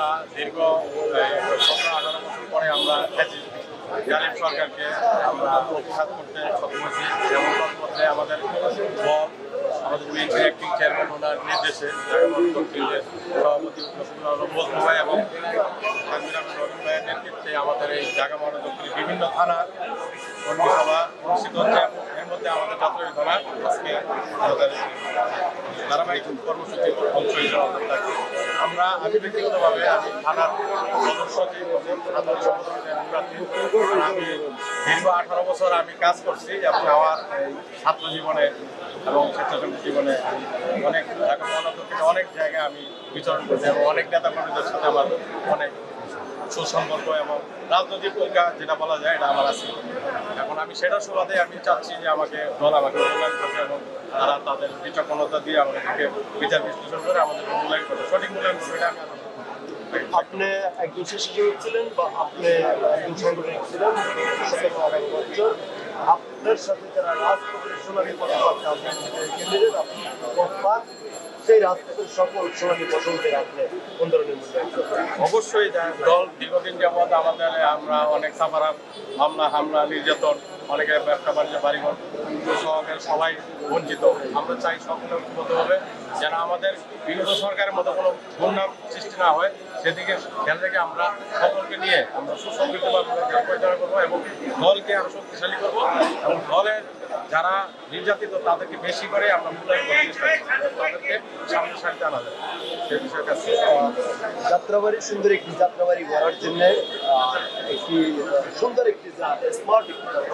আমরা দীর্ঘ সতেরো আঠারো বছর পরে আমরা জালিম সরকারকে আমরা প্রতিঘাত করতে সক্ষম হয়েছি। যেমন পথে আমাদের দল আমাদের বিএনপি অ্যাক্টিং চেয়ারম্যান ওনার নির্দেশে সভাপতি বজলু ভাই এবং নেতৃত্বে আমাদের এই ঢাকা মহানগর দক্ষিণের বিভিন্ন থানার কর্মী সভা অনুষ্ঠিত হচ্ছে। এর মধ্যে আমাদের যাত্রী থানা, আজকে আমাদের ধারাবাহিক কর্মসূচির অংশ হিসেবে আমরা। আমি ব্যক্তিগতভাবে আমি থানার সদস্য আমি দীর্ঘ আঠারো বছর আমি কাজ করছি এবং আমার ছাত্র জীবনে এবং স্বেচ্ছাসেবক জীবনে অনেক, ঢাকা মহানগর থেকে অনেক জায়গায় আমি বিচরণ করছি এবং অনেক নেতা কর্মীদের সাথে আমার অনেক সুসম্পর্ক এবং রাজনৈতিক ভূমিকা যেটা বলা যায় এটা আমার আছে। এখন আমি সেটা শোনাতে আমি চাচ্ছি যে আমাকে দল আমাকে মূল্যায়ন করবে এবং তারা তাদের বিচক্ষণতা দিয়ে আমাদেরকে বিচার বিশ্লেষণ করে আমাদের মূল্যায়ন করবে সঠিক মূল্যায়ন করবে এটা আমি আপনি একজন শিশু ছিলেন বা আপনি একজন সাংগঠনিক ছিলেন? আপনার সাথে যারা রাজপথের সোনালী সেই আপনি অবশ্যই দল দীর্ঘদিন যাবৎ আমাদের, আমরা অনেক সাফারার হামলা হামলা নির্যাতন, অনেকের ব্যবসা বাণিজ্য বাড়িঘর সহকারে সবাই বঞ্চিত। আমরা চাই সকলে ঐক্যবদ্ধভাবে যেন আমাদের বিগত সরকারের মতো কোনো দুর্নাম সৃষ্টি না হয়। সেদিকে খেয়াল রেখে আমরা সকলকে নিয়ে আমরা সুসংগঠিতভাবে পরিচালনা করব এবং দলকে আরও শক্তিশালী করব। এবং দলের যারা নির্যাতিত তাদেরকে বেশি করে আমরা মূল্যায়ন করার চেষ্টা করব। তাদেরকে সামনে সারিতে আনা যায় সেই বিষয়টা আছে। যাত্রাবাড়ি সুন্দর একটি যাত্রাবাড়ি গড়ার জন্য একটি সুন্দর একটি স্মার্ট একটি করার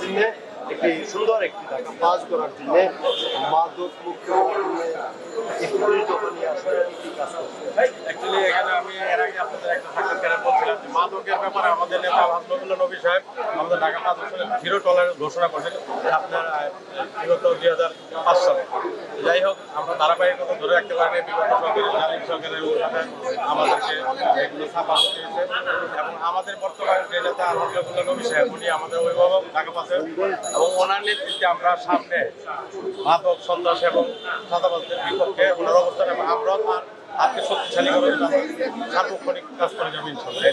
জন্য একটি সুন্দর একটি ঢাকা পাস করার জন্য মাদক মুক্ত আসলে কি কাজ করছে অ্যাকচুয়ালি এখানে আমি এর আগে আপনাদের একটা ব্যাপারে আমাদের নেতা হাসনুল্লাহ নবী সাহেব আমাদের ঢাকা মাদক সালে জিরো টলারেন্স ঘোষণা করেছেন আপনার বিগত দুই হাজার পাঁচ সালে। যাই হোক, আমরা ধারাবাহিকতা ধরে রাখতে পারিনি, বিগত সরকারের জালিম সরকারের আমাদেরকে এগুলো ছাপা এবং আমাদের বর্তমানে যে নেতা আলহামদুলিল্লাহ নবী সাহেব, উনি আমাদের অভিভাবক ঢাকা পাশে এবং ওনার নেতৃত্বে আমরা সামনে মাদক, সন্ত্রাস এবং সাদাবাদের বিপক্ষে ওনার অবস্থানে আমরা তার হাতকে শক্তিশালী করে সার্বক্ষণিক কাজ করে যাবে